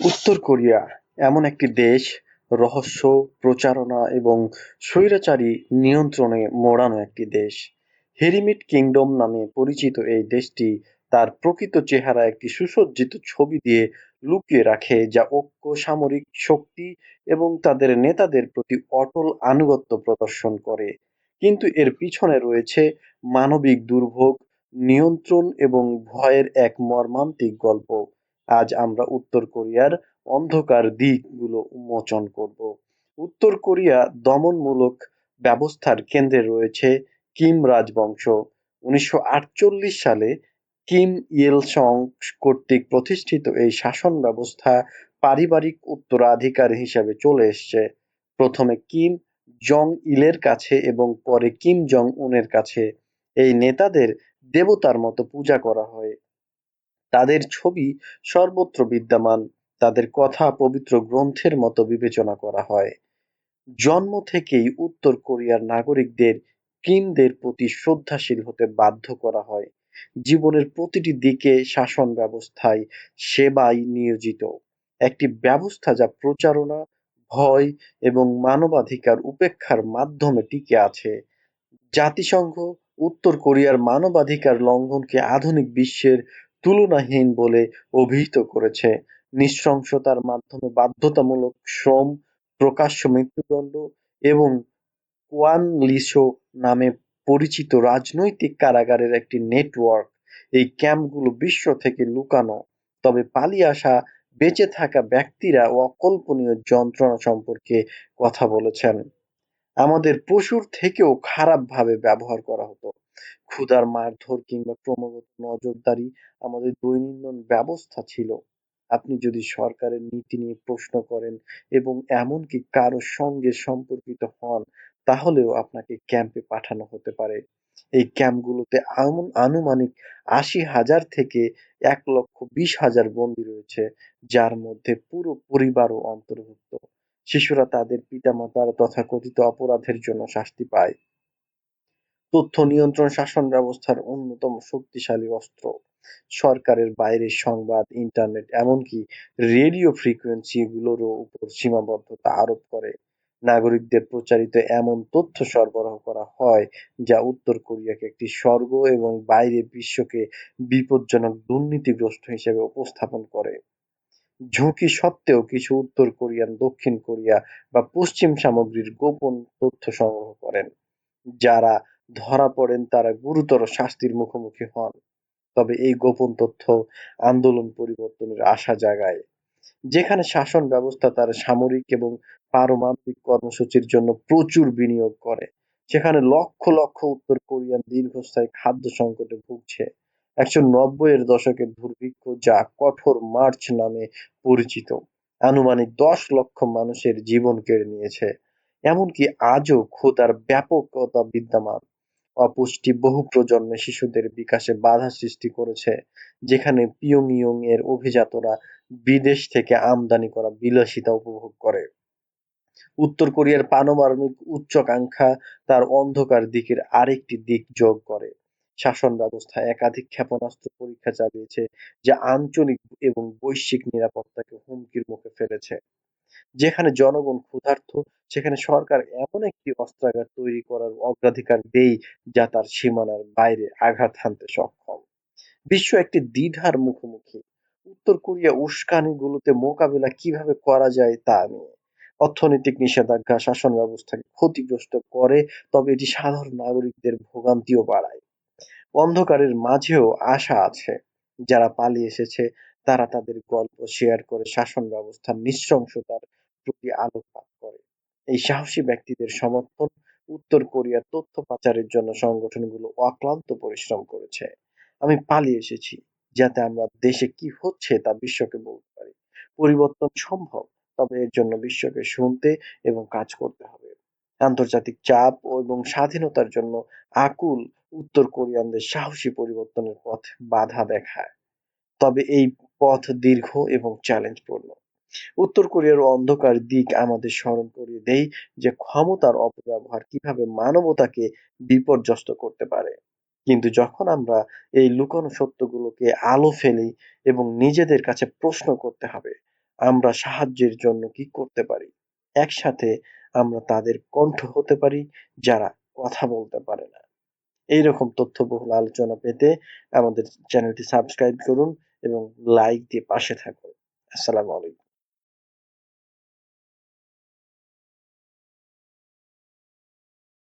উত্তর কোরিয়া এমন একটি দেশ রহস্য, প্রচারণা এবং স্বৈরাচারী নিয়ন্ত্রণে মোড়ানো একটি দেশ। হেরিমিট কিংডম নামে পরিচিত এই দেশটি তার প্রকৃত চেহারা একটি সুসজ্জিত ছবি দিয়ে লুকিয়ে রাখে যা ঐক্য, সামরিক শক্তি এবং তাদের নেতাদের প্রতি অটল আনুগত্য প্রদর্শন করে। কিন্তু এর পিছনে রয়েছে মানবিক দুর্ভোগ, নিয়ন্ত্রণ এবং ভয়ের এক মর্মান্তিক গল্প। আজ আমরা উত্তর কোরিয়ার অন্ধকার দিকগুলো উন্মোচন করব। উত্তর কোরিয়া দমনমূলক ব্যবস্থার কেন্দ্রে রয়েছে কিম রাজবংশ। উনিশশো আটচল্লিশ সালে কিম ইয়েল সং কর্তৃক প্রতিষ্ঠিত এই শাসন ব্যবস্থা পারিবারিক উত্তরাধিকার হিসেবে চলে এসছে। প্রথমে কিম জং ইলের কাছে এবং পরে কিম জং উনের কাছে এই নেতাদের দেবতার মতো পূজা করা হয় তাদের ছবি সর্বত্র বিদ্যমান। তাদের কথা পবিত্র গ্রন্থের মতো বিবেচনা করা হয়। জন্ম থেকেই উত্তর কোরিয়ার নাগরিকদের, কিমদের প্রতি শ্রদ্ধাশীল হতে বাধ্য করা হয়। জীবনের প্রতিটি দিকে শাসন ব্যবস্থায় সেবায় নিয়োজিত। একটি ব্যবস্থা যা প্রচারণা, ভয় এবং মানবাধিকার উপেক্ষার মাধ্যমে টিকে আছে। জাতিসংঘ উত্তর কোরিয়ার মানবাধিকার লঙ্ঘনকে আধুনিক বিশ্বের তুলনাহীন বলে অভিহিত করেছে। নৃশংসতার মাধ্যমে বাধ্যতামূলক শ্রম, প্রকাশ্য মৃত্যুদণ্ড এবং কোয়ানলিশো নামে পরিচিত রাজনৈতিক কারাগারের একটি নেটওয়ার্ক এই ক্যাম্পগুলো বিশ্ব থেকে লুকানো। তবে পালিয়ে আসা, বেঁচে থাকা ব্যক্তিরা অকল্পনীয় যন্ত্রণা সম্পর্কে কথা বলেছেন। আমাদের পশুর থেকেও খারাপভাবে ব্যবহার করা হতো। ক্ষুধার মারধর কিংবা ক্রমাগত নজরদারি আমাদের দৈনন্দিন ব্যবস্থা ছিল। আপনি যদি সরকারের নীতি নিয়ে প্রশ্ন করেন এবং এমনকি কারও সঙ্গে সম্পর্কিত হন, তাহলেও আপনাকে ক্যাম্পে পাঠানো হতে পারে। এই ক্যাম্পগুলোতে আনুমানিক আশি হাজার থেকে এক লক্ষ বিশ হাজার বন্দী রয়েছে, যার মধ্যে পুরো পরিবারও অন্তর্ভুক্ত। শিশুরা তাদের পিতামাতার তথাকথিত অপরাধের জন্য শাস্তি পায়। তথ্য নিয়ন্ত্রণ শাসন ব্যবস্থার অন্যতম শক্তিশালী অস্ত্র। সরকারের বাইরে সংবাদ, ইন্টারনেট, এমনকি রেডিও ফ্রিকোয়েন্সি গুলোরও উপর সীমাবদ্ধতা আরোপ করে। নাগরিকদের প্রচারিত এমন তথ্য সরবরাহ করা হয় যা উত্তর কোরিয়াকে একটি স্বর্গ এবং বাইরে বিশ্বকে বিপজ্জনক দুর্নীতিগ্রস্ত হিসেবে উপস্থাপন করে। ঝুঁকি সত্ত্বেও কিছু উত্তর কোরিয়ান দক্ষিণ কোরিয়া বা পশ্চিম সামগ্রীর গোপন তথ্য সংগ্রহ করেন, যারা ধরা পড়েন তারা গুরুতর শাস্তির মুখোমুখি হন। তবে এই গোপন তথ্য আন্দোলন পরিবর্তনের আশা জাগায়। যেখানে শাসন ব্যবস্থা তার সামরিক এবং পারমাণবিক কর্মসূচির জন্য প্রচুর বিনিয়োগ করে, সেখানে লক্ষ লক্ষ উত্তর কোরিয়ান দীর্ঘস্থায়ী খাদ্য সংকটে ভুগছে। একশো নব্বই এর দশকের দুর্ভিক্ষ যা কঠোর মার্চ নামে পরিচিত, আনুমানিক দশ লক্ষ মানুষের জীবন কেড়ে নিয়েছে। এমনকি আজও ক্ষুধার ব্যাপকতা বিদ্যমান। অপুষ্টি বহু প্রজন্মে শিশুদের বিকাশে বাধা সৃষ্টি করেছে, যেখানে পিয়ংইয়ং এর অভিজাতরা বিদেশ থেকে আমদানি করা বিলাসিতা উপভোগ করে। উত্তর কোরিয়ার পারমাণবিক উচ্চাকাঙ্ক্ষা তার অন্ধকার দিকের আরেকটি দিক যোগ করে। শাসন ব্যবস্থা একাধিক ক্ষেপণাস্ত্র পরীক্ষা চালিয়েছে, যা আঞ্চলিক এবং বৈশ্বিক নিরাপত্তাকে হুমকির মুখে ফেলেছে। যেখানে জনগণ ক্ষুধার্ত, সেখানে সরকার এমন একটি অস্ত্রাগার তৈরি করার অগ্রাধিকার দেই যা তার সীমানার বাইরে আঘাত হানতে সক্ষম। বিশ্ব একটি দ্বিধার মুখোমুখি। উত্তর কোরিয়া উস্কানিগুলোতে মোকাবিলা কীভাবে করা যায় তা নিয়ে। অর্থনৈতিক নিষেধাজ্ঞা, শাসন ব্যবস্থাকে ক্ষতিগ্রস্ত করে, তবে এটি সাধারণ নাগরিকদের ভোগান্তিও বাড়ায়। অন্ধকারের মাঝেও আশা আছে, যারা পালিয়ে এসেছে তারা তাদের গল্প শেয়ার করে, শাসন ব্যবস্থার নৃশংসতার প্রতি আলোকপাত করে। এই সাহসী ব্যক্তিদের সমর্থন উত্তর কোরিয়ার তথ্য পাচারের জন্য সংগঠনগুলো অক্লান্ত পরিশ্রম করেছে। আমি পালিয়ে এসেছি, যাতে আমরা দেশে কি হচ্ছে তা বিশ্বকে বলতে পারি। পরিবর্তন সম্ভব, তবে এর জন্য বিশ্বকে শুনতে এবং কাজ করতে হবে। আন্তর্জাতিক চাপ এবং স্বাধীনতার জন্য আকুল উত্তর কোরিয়ানদের সাহসী পরিবর্তনের পথ বাধা দেখায়। তবে এই পথ দীর্ঘ এবং চ্যালেঞ্জপূর্ণ উত্তর কোরিয়ার অন্ধকার দিক আমাদের স্মরণ করিয়ে দেয় যে ক্ষমতার অপব্যবহার কীভাবে মানবতাকে বিপর্যস্ত করতে পারে। কিন্তু যখন আমরা এই লুকানো সত্যগুলোকে আলো ফেলি এবং নিজেদের কাছে প্রশ্ন করতে হবে, আমরা সাহায্যের জন্য কি করতে পারি? একসাথে আমরা তাদের কণ্ঠ হতে পারি যারা কথা বলতে পারে না। এইরকম তথ্যবহুল আলোচনা পেতে আমাদের চ্যানেলটি সাবস্ক্রাইব করুন এবং লাইক দিয়ে পাশে থাকুন। আসসালামু আলাইকুম।